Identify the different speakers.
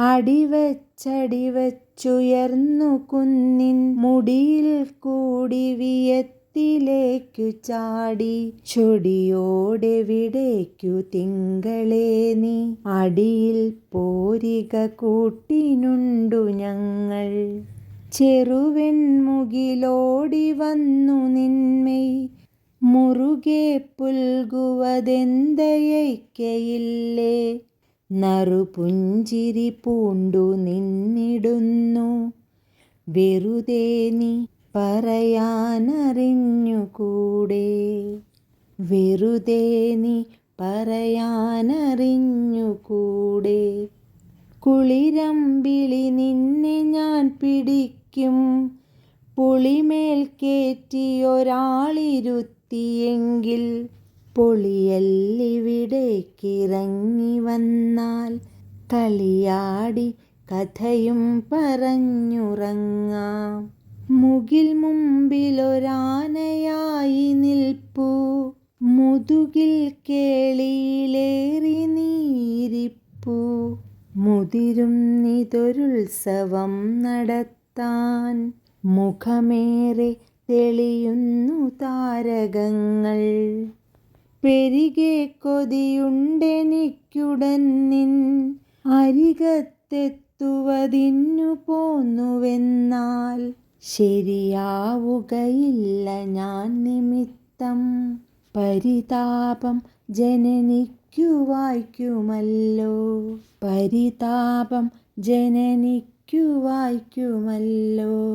Speaker 1: അടിവച്ചടിവച്ചുയർന്നു കുന്നിൻ മുടിയിൽ കൂടി വിയത്തിലേക്കു ചാടി ചൊടിയോടെവിടേക്കു തിങ്കളേ നീ. അടിയിൽ പോരിക കൂട്ടിനുണ്ടു ഞങ്ങൾ. ചെറുവെൺമുകിലോടി വന്നു നിന്മൈ. മുറുകെ പുൽകുവതെന്തയയ്ക്കയില്ലേ നറുപുഞ്ചിരി പൂണ്ടു നിന്നിടുന്നു. വെറുതെ നീ പറയാനറിഞ്ഞുകൂടെ? വെറുതെ നീ പറയാനറിഞ്ഞുകൂടെ? കുളിരമ്പിളി നിന്നെ ഞാൻ പിടിക്കും. പുളിമേൽ കേറ്റിയൊരാളിരുത്തിയെങ്കിൽ പൊളിയല്ലിവിടേക്കിറങ്ങി വന്നാൽ തളിയാടി കഥയും പറഞ്ഞുറങ്ങാം. മുകിൽ മുമ്പിലൊരാനയായി നിൽപ്പൂ. മുതുകിൽ കേളിയിലേറി നീരിപ്പൂ മുതിരുന്നിതൊരുത്സവം നടത്താൻ മുഖമേറെ തെളിയുന്നു താരകങ്ങൾ. പെരികെ കൊതിയുണ്ടെനിക്കുടൻ നിൻ അരികത്തെത്തുവതിന്നു പോന്നുവെന്നാൽ ശരിയാവുകയില്ല ഞാൻ നിമിത്തം. പരിതാപം ജനനിക്കു വായിക്കുമല്ലോ. പരിതാപം ജനനിക്കു വായിക്കുമല്ലോ.